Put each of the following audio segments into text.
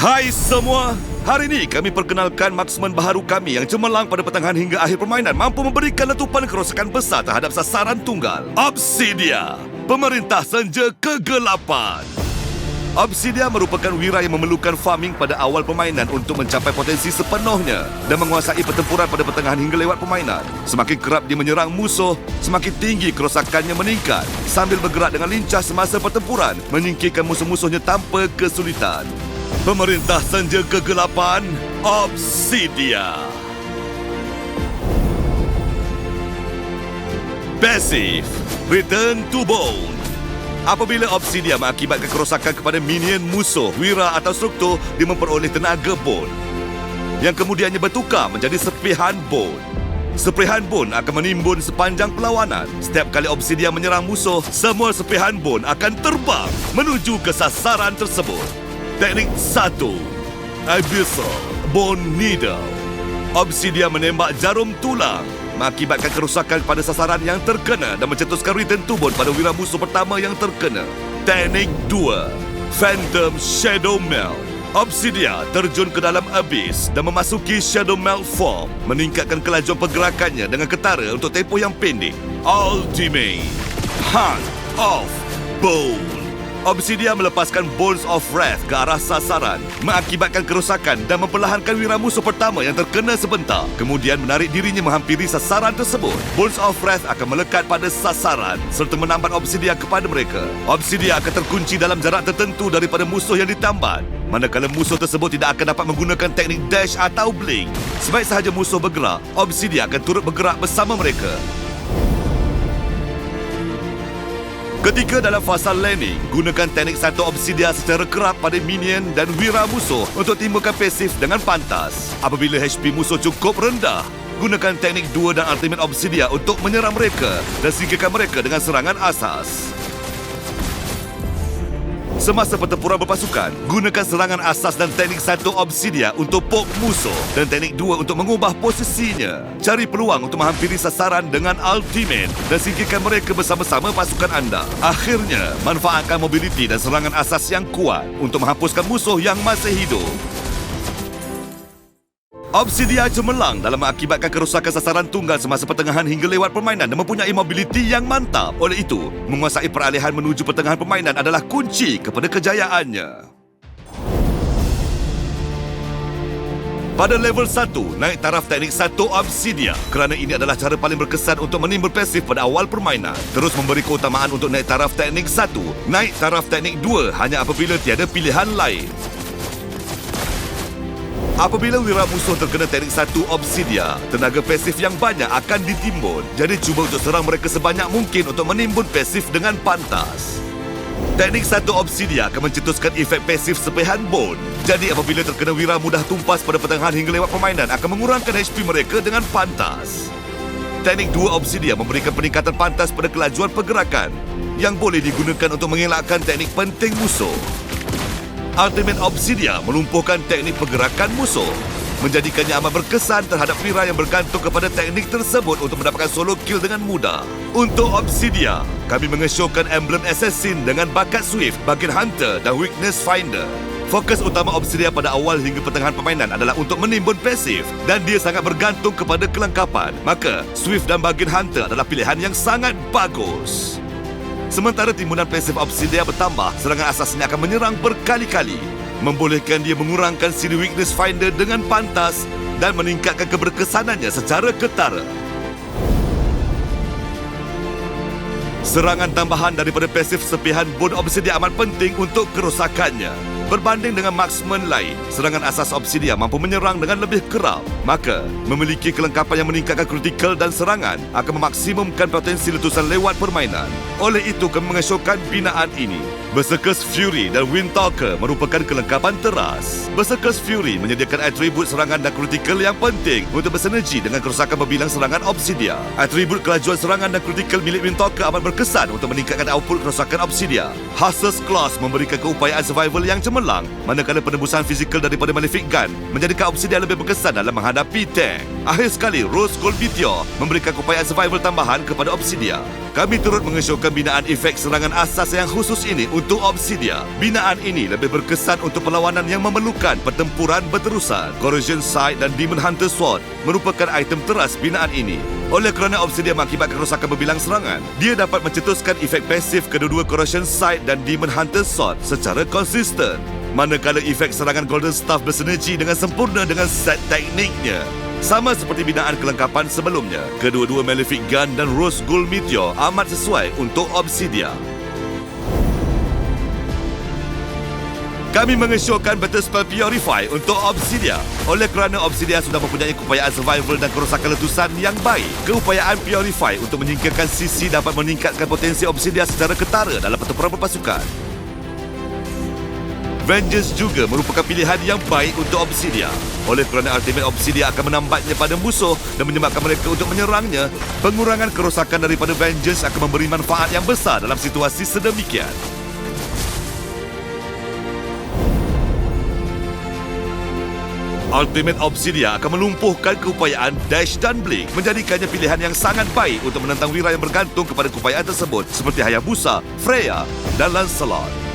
Hai semua, hari ini kami perkenalkan marksman baharu kami yang cemerlang pada pertengahan hingga akhir permainan mampu memberikan letupan kerosakan besar terhadap sasaran tunggal. Obsidia, pemerintah senja kegelapan. Obsidia merupakan wira yang memerlukan farming pada awal permainan untuk mencapai potensi sepenuhnya dan menguasai pertempuran pada pertengahan hingga lewat permainan. Semakin kerap dia menyerang musuh, semakin tinggi kerosakannya meningkat sambil bergerak dengan lincah semasa pertempuran, menyingkirkan musuh-musuhnya tanpa kesulitan. Pemerintah Senja Kegelapan, Obsidia. Passive, Return to Bone. Apabila obsidia mengakibatkan kerosakan kepada minion musuh, wira atau struktur, dia memperoleh tenaga bone. Yang kemudiannya bertukar menjadi sepihan bone. Sepihan bone akan menimbun sepanjang perlawanan. Setiap kali obsidia menyerang musuh, semua sepihan bone akan terbang menuju ke sasaran tersebut. Teknik 1. Abyssal Bone Needle. Obsidia menembak jarum tulang mengakibatkan kerusakan pada sasaran yang terkena dan mencetuskan return bone pada wira musuh pertama yang terkena. Teknik 2. Phantom Shadow Melt. Obsidia terjun ke dalam abyss dan memasuki Shadow Melt form, meningkatkan kelajuan pergerakannya dengan ketara untuk tempoh yang pendek. Ultimate Hunt of Bone. Obsidia melepaskan Bones of Wrath ke arah sasaran, mengakibatkan kerosakan dan memperlahankan wira musuh pertama yang terkena sebentar. Kemudian menarik dirinya menghampiri sasaran tersebut. Bones of Wrath akan melekat pada sasaran serta menambat Obsidia kepada mereka. Obsidia akan terkunci dalam jarak tertentu daripada musuh yang ditambat. Manakala musuh tersebut tidak akan dapat menggunakan teknik dash atau blink. Sebaik sahaja musuh bergerak, Obsidia akan turut bergerak bersama mereka. Ketika dalam fasa landing, gunakan teknik satu obsidia secara kerap pada minion dan wira musuh untuk timbulkan pasif dengan pantas. Apabila HP musuh cukup rendah, gunakan teknik dua dan ultimate obsidia untuk menyerang mereka dan singkirkan mereka dengan serangan asas. Semasa pertempuran berpasukan, gunakan serangan asas dan teknik satu obsidia untuk pok musuh dan teknik dua untuk mengubah posisinya. Cari peluang untuk menghampiri sasaran dengan ultimate dan singkirkan mereka bersama-sama pasukan anda. Akhirnya, manfaatkan mobility dan serangan asas yang kuat untuk menghapuskan musuh yang masih hidup. Obsidia cemerlang dalam mengakibatkan kerosakan sasaran tunggal semasa pertengahan hingga lewat permainan dan mempunyai mobility yang mantap. Oleh itu, menguasai peralihan menuju pertengahan permainan adalah kunci kepada kejayaannya. Pada level 1, naik taraf teknik 1 Obsidia kerana ini adalah cara paling berkesan untuk menimbul pasif pada awal permainan. Terus memberi keutamaan untuk naik taraf teknik 1. Naik taraf teknik 2 hanya apabila tiada pilihan lain. Apabila wira musuh terkena teknik satu obsidia, tenaga pasif yang banyak akan ditimbun. Jadi cuba untuk serang mereka sebanyak mungkin untuk menimbun pasif dengan pantas. Teknik satu obsidia akan mencetuskan efek pasif sepihan bone. Jadi apabila terkena wira mudah tumpas pada pertengahan hingga lewat permainan akan mengurangkan HP mereka dengan pantas. Teknik dua obsidia memberikan peningkatan pantas pada kelajuan pergerakan yang boleh digunakan untuk mengelakkan teknik penting musuh. Ultimate Obsidia melumpuhkan teknik pergerakan musuh menjadikannya amat berkesan terhadap Mira yang bergantung kepada teknik tersebut untuk mendapatkan solo kill dengan mudah. Untuk Obsidia, kami mengesyorkan emblem Assassin dengan bakat Swift, bagian Hunter dan Weakness Finder. Fokus utama Obsidia pada awal hingga pertengahan permainan adalah untuk menimbun pasif dan dia sangat bergantung kepada kelengkapan. Maka, Swift dan bagian Hunter adalah pilihan yang sangat bagus. Sementara timbunan pasif Obsidia bertambah, serangan asasnya akan menyerang berkali-kali. Membolehkan dia mengurangkan siri weakness finder dengan pantas dan meningkatkan keberkesanannya secara ketara. Serangan tambahan daripada pasif sepihan Bone Obsidia amat penting untuk kerosakannya. Berbanding dengan marksman lain, serangan asas Obsidia mampu menyerang dengan lebih kerap. Maka, memiliki kelengkapan yang meningkatkan kritikal dan serangan akan memaksimumkan potensi letusan lewat permainan. Oleh itu, kami mengesyorkan binaan ini. Berserkers Fury dan Windtalker merupakan kelengkapan teras. Berserkers Fury menyediakan atribut serangan dan kritikal yang penting untuk bersinergi dengan kerosakan berbilang serangan Obsidia. Atribut kelajuan serangan dan kritikal milik Windtalker amat berkesan untuk meningkatkan output kerosakan Obsidia. Hussar's Claws memberikan keupayaan survival yang cemerlang manakala penembusan fizikal daripada Malefic Gun menjadikan Obsidia lebih berkesan dalam menghadapi tank. Akhir sekali, Rose Gold Meteor memberikan upaya survival tambahan kepada Obsidia. Kami turut mengesyorkan binaan efek serangan asas yang khusus ini untuk Obsidia. Binaan ini lebih berkesan untuk perlawanan yang memerlukan pertempuran berterusan. Corrosion Sight dan Demon Hunter Sword merupakan item teras binaan ini. Oleh kerana Obsidia mengakibatkan kerosakan berbilang serangan, dia dapat mencetuskan efek pasif kedua-dua Corrosion Sight dan Demon Hunter Sword secara konsisten. Manakala efek serangan Golden Staff bersinergi dengan sempurna dengan set tekniknya. Sama seperti binaan kelengkapan sebelumnya, kedua-dua Malefic Gun dan Rose Gold Meteor amat sesuai untuk Obsidia. Kami mengesyorkan Battle Spell Purify untuk Obsidia. Oleh kerana Obsidia sudah mempunyai keupayaan survival dan kerosakan letusan yang baik, keupayaan Purify untuk menyingkirkan sisi dapat meningkatkan potensi Obsidia secara ketara dalam pertempuran berpasukan. Vengeance juga merupakan pilihan yang baik untuk Obsidia. Oleh kerana Ultimate Obsidia akan menambatnya pada musuh dan menyebabkan mereka untuk menyerangnya, pengurangan kerosakan daripada Vengeance akan memberi manfaat yang besar dalam situasi sedemikian. Ultimate Obsidia akan melumpuhkan keupayaan Dash dan Blink menjadikannya pilihan yang sangat baik untuk menentang wira yang bergantung kepada keupayaan tersebut seperti Hayabusa, Freya dan Lancelot.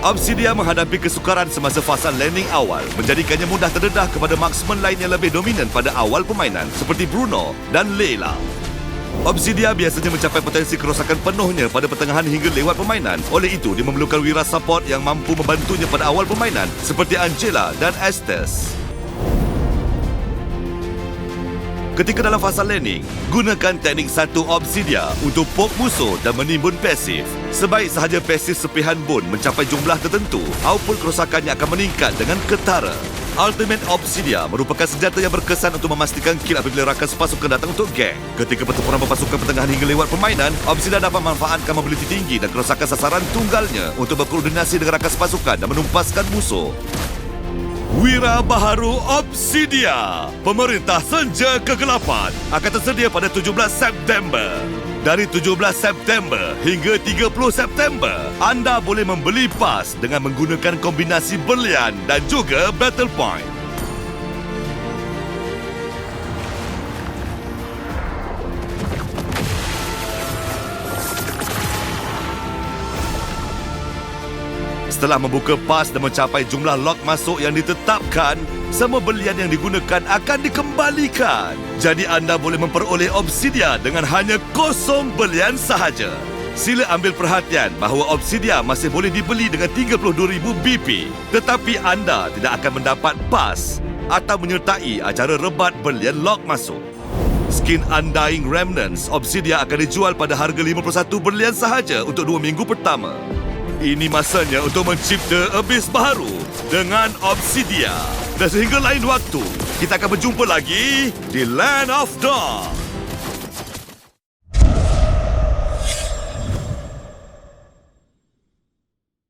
Obsidia menghadapi kesukaran semasa fasa landing awal menjadikannya mudah terdedah kepada marksman lain yang lebih dominan pada awal permainan seperti Bruno dan Leila. Obsidia biasanya mencapai potensi kerosakan penuhnya pada pertengahan hingga lewat permainan. Oleh itu, dia memerlukan wira support yang mampu membantunya pada awal permainan seperti Angela dan Estes. Ketika dalam fasa landing, gunakan teknik satu Obsidia untuk pop musuh dan menimbun pasif. Sebaik sahaja pasif sepihan bone mencapai jumlah tertentu, output kerosakannya akan meningkat dengan ketara. Ultimate Obsidia merupakan senjata yang berkesan untuk memastikan kill apabila rakan sepasukan datang untuk gang. Ketika pertempuran berpasukan pertengahan hingga lewat permainan, Obsidia dapat memanfaatkan mobiliti tinggi dan kerosakan sasaran tunggalnya untuk berkoordinasi dengan rakan sepasukan dan menumpaskan musuh. Wira Baharu Obsidia, Pemerintah Senja Kegelapan akan tersedia pada 17 September. Dari 17 September hingga 30 September, anda boleh membeli pas dengan menggunakan kombinasi berlian dan juga Battle Point. Setelah membuka pas dan mencapai jumlah log masuk yang ditetapkan, semua belian yang digunakan akan dikembalikan. Jadi anda boleh memperoleh Obsidia dengan hanya kosong belian sahaja. Sila ambil perhatian bahawa Obsidia masih boleh dibeli dengan 32,000 BP. Tetapi anda tidak akan mendapat pas atau menyertai acara rebat belian log masuk. Skin Undying Remnants Obsidia akan dijual pada harga 51 berlian sahaja untuk dua minggu pertama. Ini masanya untuk mencipta abis baru dengan Obsidia. Dan sehingga lain waktu, kita akan berjumpa lagi di Land of Dawn.